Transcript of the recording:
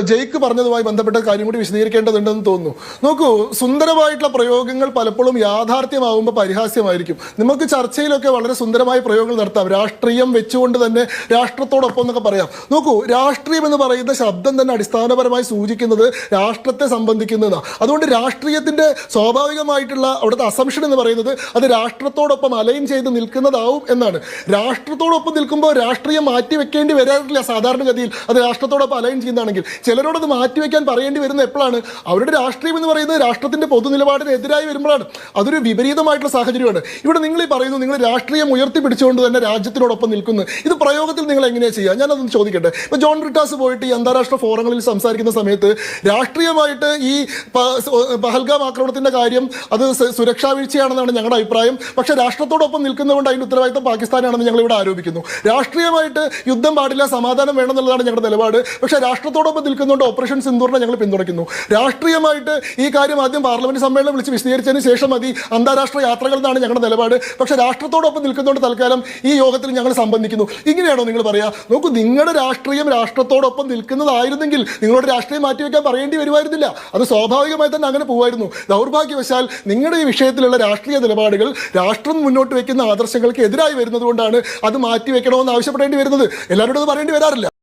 ജയ്ക്ക് പറഞ്ഞതുമായി ബന്ധപ്പെട്ട കാര്യം കൂടി വിശദീകരിക്കേണ്ടതുണ്ടെന്ന് തോന്നുന്നു. നോക്കൂ സുന്ദരമായിട്ടുള്ള പ്രയോഗങ്ങൾ പലപ്പോഴും യാഥാർത്ഥ്യമാവുമ്പോൾ പരിഹാസ്യമായിരിക്കും. നമുക്ക് ചർച്ചയിലൊക്കെ വളരെ സുന്ദരമായ പ്രയോഗങ്ങൾ നടത്താം. രാഷ്ട്രീയം വെച്ചുകൊണ്ട് തന്നെ രാഷ്ട്രത്തോടൊപ്പം എന്നൊക്കെ പറയാം. നോക്കൂ രാഷ്ട്രീയം എന്ന് പറയുന്ന ശബ്ദം തന്നെ അടിസ്ഥാനപരമായി സൂചിക്കുന്നത് രാഷ്ട്രത്തെ സംബന്ധിക്കുന്നതാണ്. അതുകൊണ്ട് രാഷ്ട്രീയത്തിന്റെ സ്വാഭാവികമായിട്ടുള്ള അവിടുത്തെ അസംഷൻ എന്ന് പറയുന്നത് അത് രാഷ്ട്രത്തോടൊപ്പം അലൈൻ ചെയ്ത് നിൽക്കുന്നതാവും എന്നാണ്. രാഷ്ട്രത്തോടൊപ്പം നിൽക്കുമ്പോൾ രാഷ്ട്രീയം മാറ്റി വെക്കേണ്ടി വരാറില്ല സാധാരണഗതിയിൽ. അത് രാഷ്ട്രത്തോടൊപ്പം അലൈൻ ചെയ്യുന്നതാണെങ്കിൽ. ചിലരോടത് മാറ്റിവെക്കാൻ പറയേണ്ടി വരുന്നത് എപ്പോഴാണ്? അവരുടെ രാഷ്ട്രീയം എന്ന് പറയുന്നത് രാഷ്ട്രത്തിന്റെ പൊതുനിലപാടിന് എതിരായി വരുമ്പോഴാണ്. അതൊരു വിപരീതമായിട്ടുള്ള സാഹചര്യമാണ്. ഇവിടെ നിങ്ങൾ ഈ പറയുന്നു നിങ്ങൾ രാഷ്ട്രീയം ഉയർത്തിപ്പിടിച്ചുകൊണ്ട് തന്നെ രാജ്യത്തിനോടൊപ്പം നിൽക്കുന്നു. ഇത് പ്രയോഗത്തിൽ നിങ്ങൾ എങ്ങനെയാണ് ചെയ്യുക? ഞാനതൊന്ന് ചോദിക്കട്ടെ. ഇപ്പോൾ ജോൺ റിട്ടാസ് പോയിട്ട് ഈ അന്താരാഷ്ട്ര ഫോറങ്ങളിൽ സംസാരിക്കുന്ന സമയത്ത് രാഷ്ട്രീയമായിട്ട് ഈ പഹൽഗാം ആക്രമണത്തിന്റെ കാര്യം അത് സുരക്ഷാ വീഴ്ചയാണെന്നാണ് ഞങ്ങളുടെ അഭിപ്രായം. പക്ഷേ രാഷ്ട്രത്തോടൊപ്പം നിൽക്കുന്നതുകൊണ്ട് അതിന്റെ ഉത്തരവാദിത്തം പാകിസ്ഥാനാണെന്ന് ഞങ്ങൾ ഇവിടെ ആരോപിക്കുന്നു. രാഷ്ട്രീയമായിട്ട് യുദ്ധം പാടില്ല സമാധാനം വേണമെന്നുള്ളതാണ് ഞങ്ങളുടെ നിലപാട്. പക്ഷേ രാഷ്ട്രത്തോടൊപ്പം നിൽക്കുന്നുണ്ട്. ഓപ്പറേഷൻ സിന്ദൂറിനെ ഞങ്ങൾ പിന്തുണയ്ക്കുന്നു. രാഷ്ട്രീയമായിട്ട് ഈ കാര്യം ആദ്യം പാർലമെന്റ് സമ്മേളനം വിളിച്ച് വിശദീകരിച്ചതിന് ശേഷം മതി. അന്താരാഷ്ട്ര യാത്രകൾ എന്നാണ് ഞങ്ങളുടെ നിലപാട്. പക്ഷെ രാഷ്ട്രത്തോടൊപ്പം നിൽക്കുന്നതുകൊണ്ട് തൽക്കാലം ഈ യോഗത്തിൽ ഞങ്ങൾ സംബന്ധിക്കുന്നു. ഇങ്ങനെയാണോ നിങ്ങൾ പറയാ? നോക്കൂ നിങ്ങളുടെ രാഷ്ട്രീയം രാഷ്ട്രത്തോടൊപ്പം നിൽക്കുന്നതായിരുന്നെങ്കിൽ നിങ്ങളോട് രാഷ്ട്രീയം മാറ്റിവെക്കാൻ പറയേണ്ടി വരുമായിരുന്നില്ല. അത് സ്വാഭാവികമായി തന്നെ അങ്ങനെ പോകുമായിരുന്നു ദൗർഭാഗ്യവശാൽ നിങ്ങളുടെ ഈ വിഷയത്തിലുള്ള രാഷ്ട്രീയ നിലപാടുകൾ രാഷ്ട്രം മുന്നോട്ട് വയ്ക്കുന്ന ആദർശങ്ങൾക്ക് എതിരായി വരുന്നതുകൊണ്ടാണ് അത് മാറ്റിവെക്കണമെന്ന് ആവശ്യപ്പെടേണ്ടി വരുന്നത്. എല്ലാവരോടും അത് പറയേണ്ടി വരാറില്ല.